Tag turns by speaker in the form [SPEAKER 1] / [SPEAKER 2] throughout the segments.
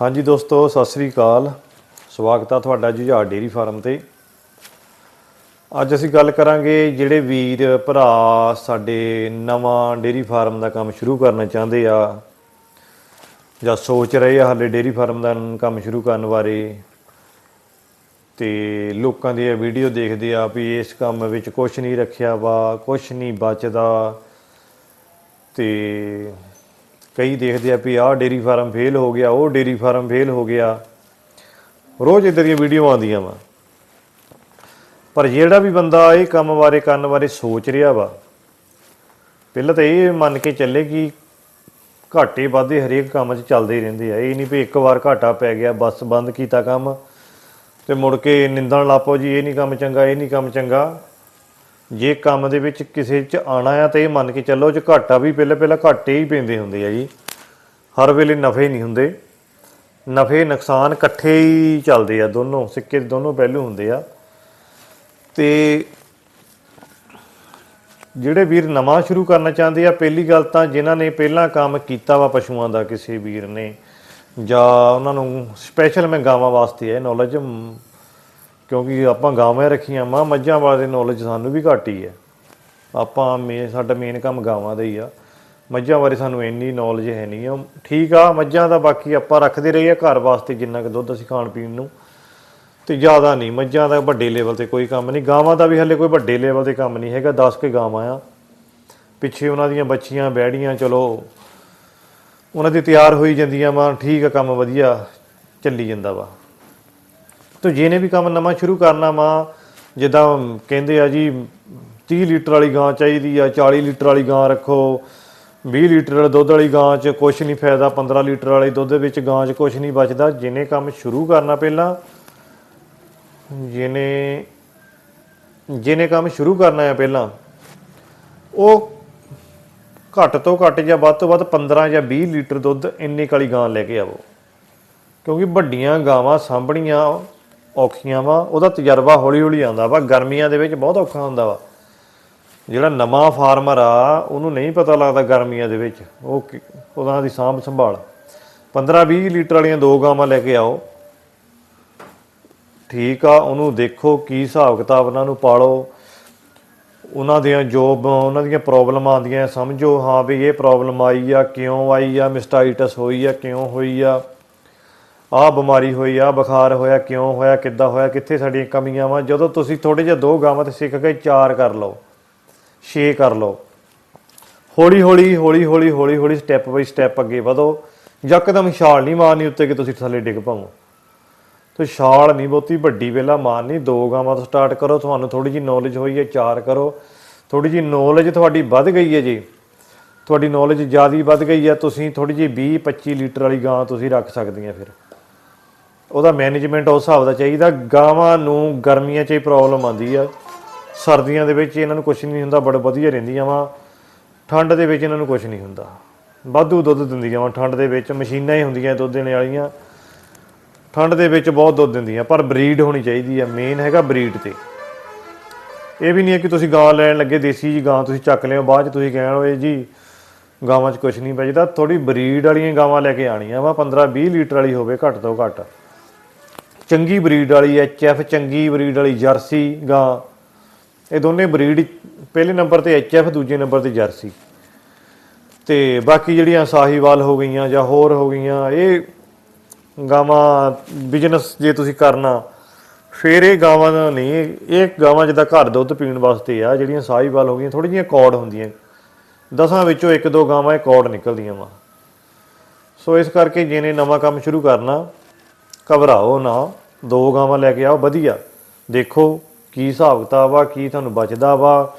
[SPEAKER 1] ਹਾਂਜੀ ਦੋਸਤੋ, ਸਤਿ ਸ੍ਰੀ ਅਕਾਲ। ਸਵਾਗਤ ਆ ਤੁਹਾਡਾ ਜੁਝਾਰ ਡੇਰੀ ਫਾਰਮ ਤੇ। ਅੱਜ ਅਸੀਂ ਗੱਲ ਕਰਾਂਗੇ ਜਿਹੜੇ ਵੀਰ, ਭਰਾ ਸਾਡੇ ਨਵਾਂ ਡੇਰੀ ਫਾਰਮ ਦਾ ਕੰਮ ਸ਼ੁਰੂ ਕਰਨਾ ਚਾਹੁੰਦੇ ਆ, ਜਾਂ ਸੋਚ ਰਹੇ ਆ ਹਾਲੇ ਡੇਰੀ ਫਾਰਮ ਦਾ ਕੰਮ ਸ਼ੁਰੂ ਕਰਨ ਬਾਰੇ। ਤੇ ਲੋਕਾਂ ਦੀ ਇਹ ਵੀਡੀਓ ਦੇਖਦੇ ਆ ਵੀ ਇਸ ਕੰਮ ਵਿੱਚ ਕੁਝ ਨਹੀਂ ਰੱਖਿਆ ਵਾ ਕੁਝ ਨਹੀਂ ਬਚਦਾ। ਤੇ ਕਈ ਦੇਖਦੇ ਆ ਵੀ ਆਹ ਡੇਰੀ ਫਾਰਮ ਫੇਲ ਹੋ ਗਿਆ, ਉਹ ਡੇਰੀ ਫਾਰਮ ਫੇਲ ਹੋ ਗਿਆ। ਰੋਜ਼ ਇਦਾਂ ਦੀਆਂ ਵੀਡੀਓ ਆਉਂਦੀਆਂ ਵਾ। ਪਰ ਜਿਹੜਾ ਵੀ ਬੰਦਾ ਇਹ ਕੰਮ ਬਾਰੇ, ਕਰਨ ਬਾਰੇ ਸੋਚ ਰਿਹਾ ਵਾ, ਪਹਿਲਾਂ ਤਾਂ ਇਹ ਮੰਨ ਕੇ ਚੱਲੇ ਕਿ ਘਾਟੇ ਵਾਧੇ ਹਰੇਕ ਕੰਮ 'ਚ ਚੱਲਦੇ ਹੀ ਰਹਿੰਦੇ ਆ। ਇਹ ਨਹੀਂ ਵੀ ਇੱਕ ਵਾਰ ਘਾਟਾ ਪੈ ਗਿਆ, ਬਸ ਬੰਦ ਕੀਤਾ ਕੰਮ ਤੇ ਮੁੜ ਕੇ ਨਿੰਦਣ ਲਾਪੋ ਜੀ, ਇਹ ਨਹੀਂ ਕੰਮ ਚੰਗਾ, ਇਹ ਨਹੀਂ ਕੰਮ ਚੰਗਾ। ਜੇ ਕੰਮ ਦੇ ਵਿੱਚ ਕਿਸੇ 'ਚ ਆਣਾ ਆ ਤਾਂ ਇਹ ਮੰਨ ਕੇ ਚੱਲੋ ਚ ਘਾਟਾ ਵੀ ਪਹਿਲਾਂ ਪਹਿਲਾਂ ਘਾਟੇ ਹੀ ਪੈਂਦੇ ਹੁੰਦੇ ਆ ਜੀ। ਹਰ ਵੇਲੇ ਨਫੇ ਨਹੀਂ ਹੁੰਦੇ। ਨਫੇ ਨੁਕਸਾਨ ਇਕੱਠੇ ਹੀ ਚੱਲਦੇ ਆ, ਦੋਨੋਂ ਸਿੱਕੇ ਦੇ ਦੋਨੋਂ ਪਹਿਲੂ ਹੁੰਦੇ ਆ। ਤੇ ਜਿਹੜੇ ਵੀਰ ਨਵਾਂ ਸ਼ੁਰੂ ਕਰਨਾ ਚਾਹੁੰਦੇ ਆ, ਪਹਿਲੀ ਗੱਲ ਤਾਂ ਜਿਨ੍ਹਾਂ ਨੇ ਪਹਿਲਾਂ ਕੰਮ ਕੀਤਾ ਵਾ ਪਸ਼ੂਆਂ ਦਾ, ਕਿਸੇ ਵੀਰ ਨੇ, ਜਾਂ ਉਹਨਾਂ ਨੂੰ ਸਪੈਸ਼ਲ ਮੈਂ ਗਾਵਾਂ ਵਾਸਤੇ ਇਹ ਨੌਲੇਜ ਕਿਉਂਕਿ ਆਪਾਂ ਗਾਵਾਂ ਰੱਖੀਆਂ, ਮਾਂ ਮੱਝਾਂ ਬਾਰੇ ਨੌਲੇਜ ਸਾਨੂੰ ਵੀ ਘੱਟ ਹੀ ਹੈ। ਆਪਾਂ ਮੇ ਸਾਡਾ ਮੇਨ ਕੰਮ ਗਾਵਾਂ ਦਾ ਹੀ ਆ। ਮੱਝਾਂ ਬਾਰੇ ਸਾਨੂੰ ਇੰਨੀ ਨੌਲੇਜ ਹੈ ਨਹੀਂ। ਆ ਠੀਕ ਆ, ਮੱਝਾਂ ਦਾ ਬਾਕੀ ਆਪਾਂ ਰੱਖਦੇ ਰਹੇ ਆ ਘਰ ਵਾਸਤੇ ਜਿੰਨਾ ਕੁ ਦੁੱਧ ਅਸੀਂ ਖਾਣ ਪੀਣ ਨੂੰ। ਤੇ ਜ਼ਿਆਦਾ ਨਹੀਂ, ਮੱਝਾਂ ਦਾ ਵੱਡੇ ਲੈਵਲ ਤੇ ਕੋਈ ਕੰਮ ਨਹੀਂ। ਗਾਵਾਂ ਦਾ ਵੀ ਹਲੇ ਕੋਈ ਵੱਡੇ ਲੈਵਲ ਤੇ ਕੰਮ ਨਹੀਂ ਹੈਗਾ 10 ਕੇ ਗਾਵਾਂ ਆ। ਪਿੱਛੇ ਉਹਨਾਂ ਦੀਆਂ ਬੱਚੀਆਂ, ਬੈੜੀਆਂ, ਚਲੋ, ਉਹਨਾਂ ਦੀ ਤਿਆਰ ਹੋਈ ਜਾਂਦੀਆਂ ਵਾ, ਠੀਕ ਆ, ਕੰਮ ਵਧੀਆ, ਚੱਲੀ ਜਾਂਦਾ ਵਾ। ਤੋ ਜਿਹਨੇ ਵੀ ਕੰਮ ਨਵਾਂ ਸ਼ੁਰੂ ਕਰਨਾ ਵਾ, ਜਿੱਦਾਂ ਕਹਿੰਦੇ ਆ ਜੀ 30 ਲੀਟਰ ਵਾਲੀ ਗਾਂ ਚਾਹੀਦੀ ਆ 40 ਲੀਟਰ ਵਾਲੀ ਗਾਂ ਰੱਖੋ 20 ਲੀਟਰ ਵਾਲੇ ਦੁੱਧ ਵਾਲੀ ਗਾਂ 'ਚ ਕੁਝ ਨਹੀਂ ਫਾਇਦਾ 15 ਲੀਟਰ ਵਾਲੇ ਦੁੱਧ ਵਿੱਚ ਗਾਂ 'ਚ ਕੁਝ ਨਹੀਂ ਬਚਦਾ। ਜਿਹਨੇ ਕੰਮ ਸ਼ੁਰੂ ਕਰਨਾ ਪਹਿਲਾਂ, ਜਿਹਨੇ ਜਿਹਨੇ ਕੰਮ ਸ਼ੁਰੂ ਕਰਨਾ ਹੈ ਪਹਿਲਾਂ, ਉਹ ਘੱਟ ਤੋਂ ਘੱਟ ਜਾਂ ਵੱਧ ਤੋਂ ਵੱਧ 15 ਜਾਂ 20 ਲੀਟਰ ਦੁੱਧ ਇੰਨੀ ਕਾਲੀ ਗਾਂ ਲੈ ਕੇ ਆਵੋ। ਕਿਉਂਕਿ ਵੱਡੀਆਂ ਗਾਵਾਂ ਸਾਂਭਣੀਆਂ ਔਖੀਆਂ ਵਾ, ਉਹਦਾ ਤਜਰਬਾ ਹੌਲੀ ਹੌਲੀ ਆਉਂਦਾ ਵਾ, ਗਰਮੀਆਂ ਦੇ ਵਿੱਚ ਬਹੁਤ ਔਖਾ ਹੁੰਦਾ ਵਾ। ਜਿਹੜਾ ਨਵਾਂ ਫਾਰਮਰ ਆ, ਉਹਨੂੰ ਨਹੀਂ ਪਤਾ ਲੱਗਦਾ ਗਰਮੀਆਂ ਦੇ ਵਿੱਚ, ਉਹ ਉਹਨਾਂ ਦੀ ਸਾਂਭ ਸੰਭਾਲ। 15 20 ਲੀਟਰ ਵਾਲੀਆਂ ਦੋ ਗਾਵਾਂ ਲੈ ਕੇ ਆਓ। ਠੀਕ ਆ, ਉਹਨੂੰ ਦੇਖੋ ਕੀ ਹਿਸਾਬ ਕਿਤਾਬ ਉਹਨਾਂ ਨੂੰ ਪਾਲੋ। ਉਹਨਾਂ ਦੀਆਂ ਜੋਬ, ਉਹਨਾਂ ਦੀਆਂ ਪ੍ਰੋਬਲਮ ਆਉਂਦੀਆਂ, ਸਮਝੋ ਹਾਂ ਵੀ ਇਹ ਪ੍ਰੋਬਲਮ ਆਈ ਆ, ਕਿਉਂ ਆਈ ਆ, ਮਿਸਟਾਈਟਸ ਹੋਈ ਆ, ਕਿਉਂ ਹੋਈ ਆ। ਆਹ ਬਿਮਾਰੀ ਹੋਈ ਆ ਬੁਖਾਰ ਹੋਇਆ, ਕਿਉਂ ਹੋਇਆ, ਕਿੱਦਾਂ ਹੋਇਆ, ਕਿੱਥੇ ਸਾਡੀਆਂ ਕਮੀਆਂ ਵਾ? ਜਦੋਂ ਤੁਸੀਂ ਥੋੜੇ ਜਿਹਾ ਦੋ ਗਾਵਾਂ ਤੇ ਸਿੱਖ ਕੇ ਚਾਰ ਕਰ ਲਓ, ਛੇ ਕਰ ਲਓ, ਹੌਲੀ ਹੌਲੀ ਹੌਲੀ ਹੌਲੀ ਹੌਲੀ ਹੌਲੀ ਸਟੈਪ ਬਾਈ ਸਟੈਪ ਅੱਗੇ ਵਧੋ। ਯਕਦਮ ਛਾਲ ਨਹੀਂ ਮਾਰਨੀ ਉੱਤੇ ਕਿ ਤੁਸੀਂ ਥੱਲੇ ਡਿੱਗ ਪਾਵੋ। ਤੇ ਛਾਲ ਨਹੀਂ ਬਹੁਤੀ, ਵੱਡੀ ਵੇਲਾ ਮਾਰਨੀ, ਦੋ ਗਾਵਾਂ ਤੋਂ ਸਟਾਰਟ ਕਰੋ, ਤੁਹਾਨੂੰ ਥੋੜੀ ਜੀ ਨੌਲੇਜ ਹੋਈ ਹੈ, ਚਾਰ ਕਰੋ। ਥੋੜੀ ਜੀ ਨੌਲੇਜ ਤੁਹਾਡੀ ਵੱਧ ਗਈ ਹੈ ਜੀ। ਤੁਹਾਡੀ ਨੌਲੇਜ ਜ਼ਿਆਦਾ ਵੱਧ ਗਈ ਹੈ, ਤੁਸੀਂ ਥੋੜੀ ਜੀ 20 25 ਲੀਟਰ ਵਾਲੀ ਗਾਂ ਤੁਸੀਂ ਰੱਖ ਸਕਦੀਆਂ ਫਿਰ। ਉਹਦਾ ਮੈਨੇਜਮੈਂਟ ਉਸ ਹਿਸਾਬ ਦਾ ਚਾਹੀਦਾ, ਗਾਵਾਂ ਨੂੰ ਗਰਮੀਆਂ 'ਚ ਹੀ ਪ੍ਰੋਬਲਮ ਆਉਂਦੀ ਆ। ਸਰਦੀਆਂ ਦੇ ਵਿੱਚ ਇਹਨਾਂ ਨੂੰ ਕੁਝ ਨਹੀਂ ਹੁੰਦਾ, ਬੜਾ ਵਧੀਆ ਰਹਿੰਦੀਆਂ ਵਾ। ਠੰਡ ਦੇ ਵਿੱਚ ਇਹਨਾਂ ਨੂੰ ਕੁਝ ਨਹੀਂ ਹੁੰਦਾ। ਵਾਧੂ ਦੁੱਧ ਦਿੰਦੀਆਂ ਵਾ, ਠੰਡ ਦੇ ਵਿੱਚ ਮਸ਼ੀਨਾਂ ਹੀ ਹੁੰਦੀਆਂ ਦੁੱਧ ਦੇਣ ਵਾਲੀਆਂ। ਠੰਡ ਦੇ ਵਿੱਚ ਬਹੁਤ ਦੁੱਧ ਦਿੰਦੀਆਂ, ਪਰ ਬਰੀਡ ਹੋਣੀ ਚਾਹੀਦੀ ਆ ਮੇਨ ਹੈਗਾ ਬਰੀਡ ਤੇ। ਇਹ ਵੀ ਨਹੀਂ ਹੈ ਕਿ ਤੁਸੀਂ ਗਾਂ ਲੈਣ ਲੱਗੇ, ਦੇਸੀ ਜੀ ਗਾਂ ਤੁਸੀਂ ਚੱਕ ਲਿਓ, ਬਾਅਦ ਚ ਤੁਸੀਂ ਕਹਿਣ ਹੋਏ ਜੀ, ਗਾਵਾਂ 'ਚ ਕੁਝ ਨਹੀਂ ਬਚਦਾ। ਥੋੜੀ ਬਰੀਡ ਵਾਲੀਆਂ ਗਾਵਾਂ ਲੈ ਕੇ ਆਣੀਆਂ ਵਾ 15 20 ਲੀਟਰ ਵਾਲੀ ਹੋਵੇ ਘੱਟ ਤੋਂ ਘੱਟ। ਚੰਗੀ ਬਰੀਡ ਵਾਲੀ ਐਚਐਫ ਚੰਗੀ ਬਰੀਡ ਵਾਲੀ ਜਰਸੀ ਗਾਂ। ਇਹ ਦੋਨੇ ਬਰੀਡ ਪਹਿਲੇ ਨੰਬਰ ਤੇ ਐਚਐਫ ਦੂਜੇ ਨੰਬਰ ਤੇ ਜਰਸੀ। ਤੇ ਬਾਕੀ ਜਿਹੜੀਆਂ ਸਾਹੀਵਾਲ ਹੋ ਗਈਆਂ ਜਾਂ ਹੋਰ ਹੋ ਗਈਆਂ, ਇਹ ਗਾਵਾਂ ਬਿਜ਼ਨਸ ਜੇ ਤੁਸੀਂ ਕਰਨਾ, ਫਿਰ ਇਹ ਗਾਵਾਂ ਦਾ ਨਹੀਂ, ਇਹ- ਗਾਵਾਂ ਜਿੱਦਾਂ ਘਰ ਦੁੱਧ ਪੀਣ ਵਾਸਤੇ ਆ, ਜਿਹੜੀਆਂ ਸਾਹੀਵਾਲ ਹੋ ਗਈਆਂ ਥੋੜੀ ਜਿਹੀਆਂ ਕੌੜ ਹੁੰਦੀਆਂ। ਦਸਾਂ ਵਿੱਚੋਂ ਇੱਕ ਦੋ ਗਾਵਾਂ ਇਹ ਕੌੜ ਨਿਕਲਦੀਆਂ ਵਾ। ਸੋ ਇਸ ਕਰਕੇ ਜਿਹਨੇ ਨਵਾਂ ਕੰਮ ਸ਼ੁਰੂ ਕਰਨਾ, ਘਬਰਾਓ ਨਾ। ਦੋ ਗਾਵਾਂ ਲੈ ਕੇ ਆਓ, ਵਧੀਆ। ਦੇਖੋ ਕੀ ਹਿਸਾਬ ਕਿਤਾਬ ਆ, ਕੀ ਤੁਹਾਨੂੰ ਬਚਦਾ ਵਾ।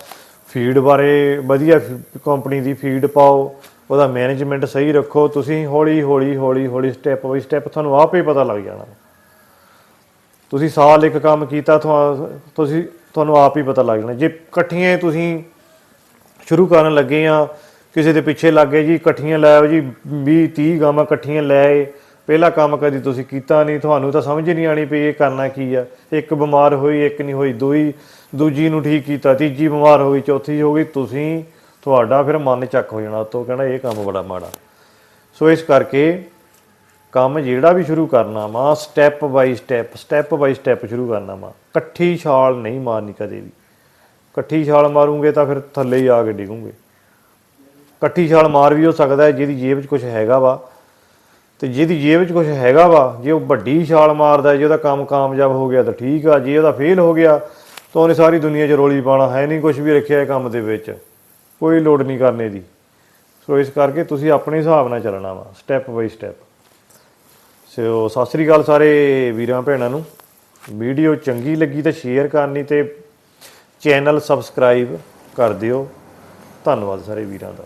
[SPEAKER 1] ਫੀਡ ਬਾਰੇ ਵਧੀਆ ਕੰਪਨੀ ਦੀ ਫੀਡ ਪਾਓ, ਉਹਦਾ ਮੈਨੇਜਮੈਂਟ ਸਹੀ ਰੱਖੋ। ਤੁਸੀਂ ਹੌਲੀ ਹੌਲੀ ਹੌਲੀ ਹੌਲੀ ਸਟੈਪ ਬਾਈ ਸਟੈਪ ਤੁਹਾਨੂੰ ਆਪੇ ਪਤਾ ਲੱਗ ਜਾਣਾ ਤੁਸੀਂ ਸਾਲ ਇੱਕ ਕੰਮ ਕੀਤਾ ਤੁਸੀਂ, ਤੁਹਾਨੂੰ ਆਪ ਹੀ ਪਤਾ ਲੱਗ ਜਾਣਾ। ਜੇ ਇਕੱਠੀਆਂ ਤੁਸੀਂ ਸ਼ੁਰੂ ਕਰਨ ਲੱਗੇ ਆ, ਕਿਸੇ ਦੇ ਪਿੱਛੇ ਲੱਗੇ ਜੀ, ਇਕੱਠੀਆਂ ਲੈ ਜੀ 20 30 ਗਾਵਾਂ ਇਕੱਠੀਆਂ ਲੈ ਆਏ ਪਹਿਲਾ ਕੰਮ ਕਦੀ ਤੁਸੀਂ ਕੀਤਾ ਨਹੀਂ, ਤੁਹਾਨੂੰ ਤਾਂ ਸਮਝ ਨਹੀਂ ਆਣੀ ਪਈ ਇਹ ਕਰਨਾ ਕੀ ਆ। ਇੱਕ ਬਿਮਾਰ ਹੋਈ, ਇੱਕ ਨਹੀਂ ਹੋਈ, ਦੋਈ ਦੂਜੀ ਨੂੰ ਠੀਕ ਕੀਤਾ, ਤੀਜੀ ਬਿਮਾਰ ਹੋ ਗਈ ਚੌਥੀ ਹੋ ਗਈ, ਤੁਸੀਂ ਤੁਹਾਡਾ ਫਿਰ ਮਨ ਚੱਕ ਹੋ ਜਾਣਾ ਤੋਂ ਕਹਿਣਾ ਇਹ ਕੰਮ ਬੜਾ ਮਾੜਾ। ਸੋ ਇਸ ਕਰਕੇ ਕੰਮ ਜਿਹੜਾ ਵੀ ਸ਼ੁਰੂ ਕਰਨਾ ਵਾ step by step step by step ਸ਼ੁਰੂ ਕਰਨਾ ਵਾ। ਇਕੱਠੀ ਛਾਲ ਨਹੀਂ ਮਾਰਨੀ ਕਦੇ ਵੀ। ਇਕੱਠੀ ਛਾਲ ਮਾਰੂਗੇ ਤਾਂ ਫਿਰ ਥੱਲੇ ਹੀ ਆ ਕੇ ਡਿਗੂਗੇ। ਇਕੱਠੀ ਛਾਲ ਮਾਰ ਵੀ ਹੋ ਸਕਦਾ ਹੈ, ਜਿਹਦੀ ਜੇਬ 'ਚ ਕੁਝ ਹੈਗਾ ਵਾ ਤੇ ਜਿਹਦੀ ਜੇਬ 'ਚ ਕੁਝ ਹੈਗਾ ਵਾ, ਜੇ ਉਹ ਵੱਡੀ ਛਾਲ ਮਾਰਦਾ, ਜੇ ਉਹਦਾ ਕੰਮ ਕਾਮਯਾਬ ਹੋ ਗਿਆ ਤਾਂ ਠੀਕ ਆ, ਜੇ ਉਹਦਾ ਫੇਲ ਹੋ ਗਿਆ ਤਾਂ ਉਹਨੇ ਸਾਰੀ ਦੁਨੀਆ 'ਚ ਰੋਲੀ ਪਾਣਾ ਹੈ ਨਹੀਂ ਕੁਝ ਵੀ ਰੱਖਿਆ ਕੰਮ ਦੇ ਵਿੱਚ। ਕੋਈ ਲੋੜ ਨਹੀਂ ਕਰਨੇ ਦੀ। ਸੋ ਇਸ ਕਰਕੇ ਤੁਸੀਂ ਆਪਣੇ ਹਿਸਾਬ ਨਾਲ ਚੱਲਣਾ ਵਾ ਸਟੈਪ ਬਾਈ ਸਟੈਪ ਸੋ ਸਤਿ ਸ੍ਰੀ ਅਕਾਲ ਸਾਰੇ ਵੀਰਾਂ ਭੈਣਾਂ ਨੂੰ। ਵੀਡੀਓ ਚੰਗੀ ਲੱਗੀ ਤਾਂ ਸ਼ੇਅਰ ਕਰਨੀ ਤੇ ਚੈਨਲ ਸਬਸਕ੍ਰਾਈਬ ਕਰ ਦਿਓ। ਧੰਨਵਾਦ ਸਾਰੇ ਵੀਰਾਂ ਦਾ।